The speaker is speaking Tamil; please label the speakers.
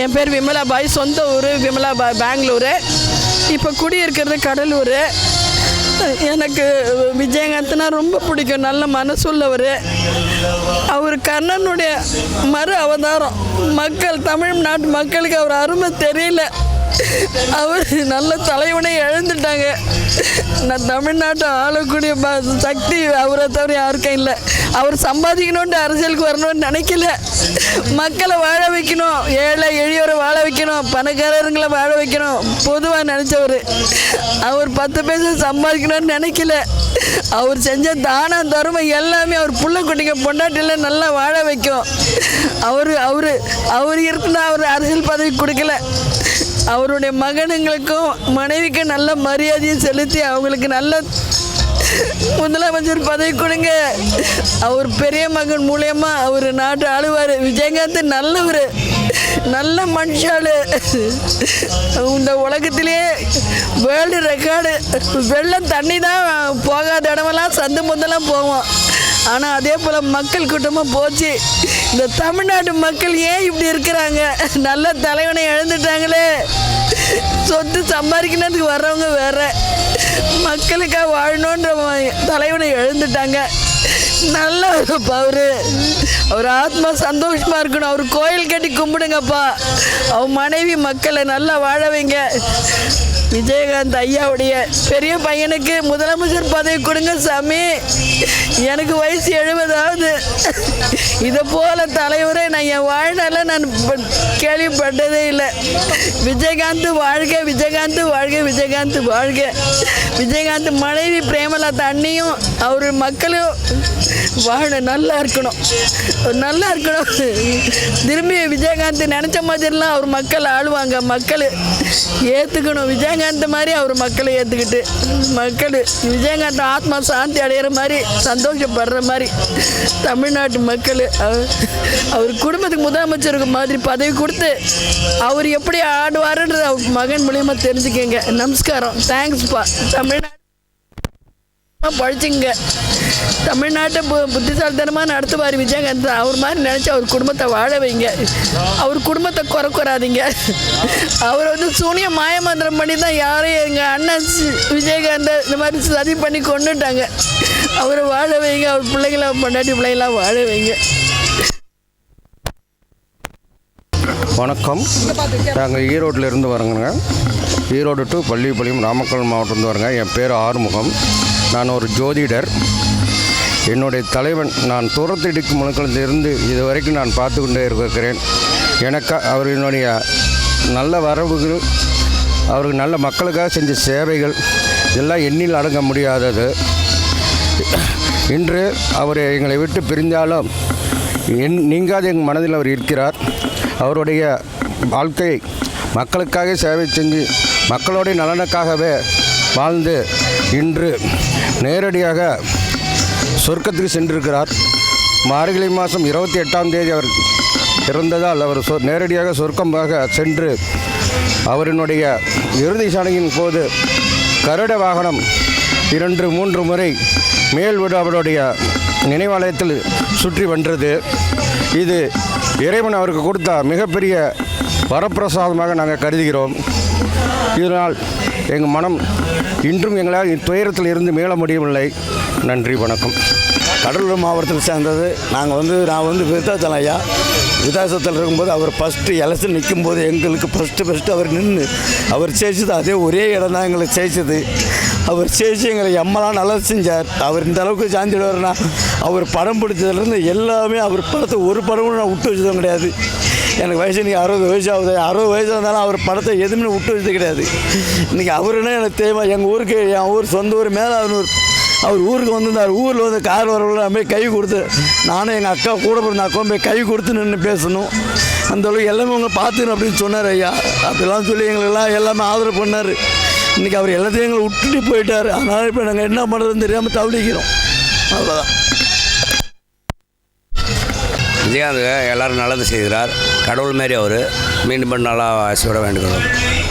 Speaker 1: என் பேர் விமலா பாய் சொந்த ஊர் விமலா பாய் பெங்களூரு. இப்போ குடியிருக்கிறது கடலூர். எனக்கு விஜயகாந்த்னா ரொம்ப பிடிக்கும் நல்ல மனசுள்ளவர். அவர் கர்ணனுடைய மறு அவதாரம். மக்கள் தமிழ்நாட்டு மக்களுக்கு அவர் அருமை தெரியல. அவர் நல்ல தலைவனை இழந்துட்டாங்க. நான் தமிழ்நாட்டை ஆளக்கூடிய சக்தி அவரை தவிர யாருக்கும் இல்லை. அவர் சம்பாதிக்கணுன்ட்டு அரசியலுக்கு வரணும்னு நினைக்கல. மக்களை வாழ வைக்கணும். ஏழை எளியோரை வாழ வைக்கணும். பணக்காரங்களை வாழ வைக்கணும். பொதுவாக நினச்சவர். அவர் பத்து பைசா சம்பாதிக்கணும்னு நினைக்கல. அவர் செஞ்ச தானம் தருமை எல்லாமே அவர் புள்ள குட்டிங்க பொண்டாட்டியில் நல்லா வாழ வைக்கும். அவர் அவர் அவர் இருக்குன்னா அவர் அரசியல் பதவி கொடுக்கல. அவருடைய மகனுங்களுக்கும் மனைவிக்கும் நல்ல மரியாதையை செலுத்தி அவங்களுக்கு நல்ல முதலமைச்சர் பதவி கொடுங்க. அவர் பெரிய மகன் மூலியமா அவர் நாட்டு ஆளுவார். விஜயகாந்த் நல்லவர். நல்ல மனுஷாலு இந்த உலகத்திலேயே வேர்ல்டு ரெக்கார்டு. வெள்ளம் தண்ணி தான் போகாத இடமெல்லாம் சந்து முந்தெல்லாம் போவோம். ஆனால் அதே போல் மக்கள் கூட்டமாக போச்சு. இந்த தமிழ்நாட்டு மக்கள் ஏன் இப்படி இருக்கிறாங்க? நல்ல தலைவனை இழந்துட்டாங்களே சொத்து சம்பாதிக்கணுன்றதுக்கு வர்றவங்க வேற. மக்களுக்காக வாழணுன்ற தலைவனை எழுந்துட்டாங்க. நல்ல அவரு அவர் ஆத்மா சந்தோஷமா இருக்கணும். அவர் கோயில் கட்டி கும்பிடுங்கப்பா. அவர் மனைவி மக்களை நல்லா வாழ வைங்க. விஜயகாந்த் ஐயாவுடைய பெரிய பையனுக்கு முதலமைச்சர் பதவி கொடுங்க சாமி. எனக்கு வயசு எழுபதாவது. இதை போல தலைவரை நான் என் வாழ்நாளில் நான் கேள்விப்பட்டதே இல்லை. விஜயகாந்த் வாழ்க விஜயகாந்த் வாழ்க விஜயகாந்த் வாழ்க. விஜயகாந்த் மனைவி பிரேமலா தண்ணியும் அவர் மக்களும் வாழ நல்லா இருக்கணும். நல்லா இருக்கணும். திரும்பி விஜயகாந்த் நினச்ச மாதிரிலாம் அவர் மக்கள் ஆளுவாங்க. மக்கள் ஏற்றுக்கணும் விஜயகாந்த் மாதிரி அவர் மக்களை ஏற்றுக்கிட்டு மக்கள் விஜயகாந்த் ஆத்மா சாந்தி அடையிற மாதிரி சந்தோஷப்படுற மாதிரி தமிழ்நாட்டு மக்கள் அவர் அவர் குடும்பத்துக்கு முதலமைச்சருக்கு மாதிரி பதவி கொடுத்து அவர் எப்படி ஆடுவாருன்றது அவர் மகன் மூலியமாக தெரிஞ்சுக்கங்க. நமஸ்காரம். தேங்க்ஸ்ப்பா தமிழ்நாடு பழிச்சுங்க. தமிழ்நாட்டை பு- புத்திசாலித்தனமாக நடத்துவார் விஜயகாந்த். அவர் மாதிரி நினச்சி அவர் குடும்பத்தை வாழ வைங்க. அவர் குடும்பத்தை குறைக்குறாதீங்க அவர் வந்து சூனிய மாயமந்திரம் பண்ணி தான் யாரையும் எங்கள் அண்ணன் விஜயகாந்த் இந்த மாதிரி சதி பண்ணி கொண்டுட்டாங்க அவரை வாழ வைங்க. அவர் பிள்ளைங்கள பொண்டாட்டி பிள்ளைங்களாம் வாழ வைங்க.
Speaker 2: வணக்கம். நாங்கள் ஈரோட்டில் இருந்து வரோங்க. ஈரோடு டு பள்ளிப்பாளையம் நாமக்கல் மாவட்டத்திலிருந்து வரோங்க. என் பேர் ஆறுமுகம். நான் ஒரு ஜோதிடர். என்னுடைய தலைவன் நான் தூரத்திடிக்கும் மனுக்களிலிருந்து இது வரைக்கும் நான் பார்த்து கொண்டே இருக்கிறேன். எனக்கு அவர் என்னுடைய நல்ல வரவுகள் அவர்கள் நல்ல மக்களுக்காக செஞ்ச சேவைகள் எல்லாம் எண்ணில் அடங்க முடியாதது. இன்று அவர் எங்களை விட்டு பிரிந்தாலும் என் நீங்காது எங்கள் மனதில் அவர் இருக்கிறார். அவருடைய வாழ்க்கை மக்களுக்காக சேவை செஞ்சு மக்களுடைய நலனுக்காகவே வாழ்ந்து இன்று நேரடியாக சொர்க்கத்துக்கு சென்றிருக்கிறார். மார்கழி மாதம் இருபத்தி எட்டாம் தேதி அவர் இறந்ததால் அவர் சொ நேரடியாக சொர்க்கமாக சென்று அவரினுடைய இறுதி சடங்கின் போது கருட வாகனம் இரண்டு மூன்று முறை மேல் அவருடைய நினைவாலயத்தில் சுற்றி வென்றது. இது இறைவன் அவருக்கு கொடுத்த மிகப்பெரிய வரப்பிரசாதமாக நாங்கள் கருதுகிறோம். இதனால் எங்கள் மனம் இன்றும் எங்களால் துயரத்தில் இருந்து மீள முடியவில்லை. நன்றி வணக்கம்.
Speaker 3: கடலூர் மாவட்டத்தில் சேர்ந்தது. நாங்கள் வந்து நான் வந்து விருத்தாச்சலம் ஐயா. விதாசத்தில் இருக்கும்போது அவர் ஃபஸ்ட்டு எலெக்ஷன் நிற்கும்போது எங்களுக்கு ஃபஸ்ட்டு ஃபஸ்ட்டு அவர் நின்று அவர் ஜெயிச்சது அதே ஒரே இடம் தான் எங்களை ஜெயிச்சது அவர் ஜெயிச்சு எங்களை எம்மெல்லாம் நல்லா செஞ்சார். அவர் இந்த அளவுக்கு சாந்திடுவார்னா அவர் படம் பிடிச்சதுலேருந்து எல்லாமே அவர் படத்தை ஒரு படமும் நான் விட்டு வச்சதும் கிடையாது. எனக்கு வயசு இன்றைக்கி அறுபது வயசு ஆகுது. அறுபது வயசு இருந்தாலும் அவர் படத்தை எதுவுமே விட்டு வச்சது கிடையாது. இன்றைக்கி அவருன்னா எனக்கு தெரியுமா எங்கள் ஊருக்கு என் ஊர் சொந்த ஊர் மேலே அவர் ஊருக்கு வந்திருந்தார். ஊரில் வந்து கார் வரவுள்ள போய் கை கொடுத்து நானும் எங்கள் அக்கா கூட பிறந்த அக்காவும் போய் கை கொடுத்து நின்று பேசணும். அந்த அளவுக்கு எல்லாமே உங்களை பார்த்துக்கணும் அப்படின்னு சொன்னார் ஐயா. அப்படிலாம் சொல்லி எங்களுக்கெல்லாம் எல்லாமே ஆதரவு பண்ணார். இன்றைக்கி அவர் எல்லாத்தையும் எங்களை விட்டுட்டு போயிட்டார். அதனால் இப்போ நாங்கள் என்ன பண்ணுறதுன்னு தெரியாமல் தவளிக்கிறோம் அவ்வளோதான்
Speaker 4: விஜயகாந்த் எல்லாரும் நல்லது செய்கிறார். கடவுள் மாரி அவர். மீண்டும் மீண்டும் நல்லா ஆசையோட வேண்டுகிறோம்.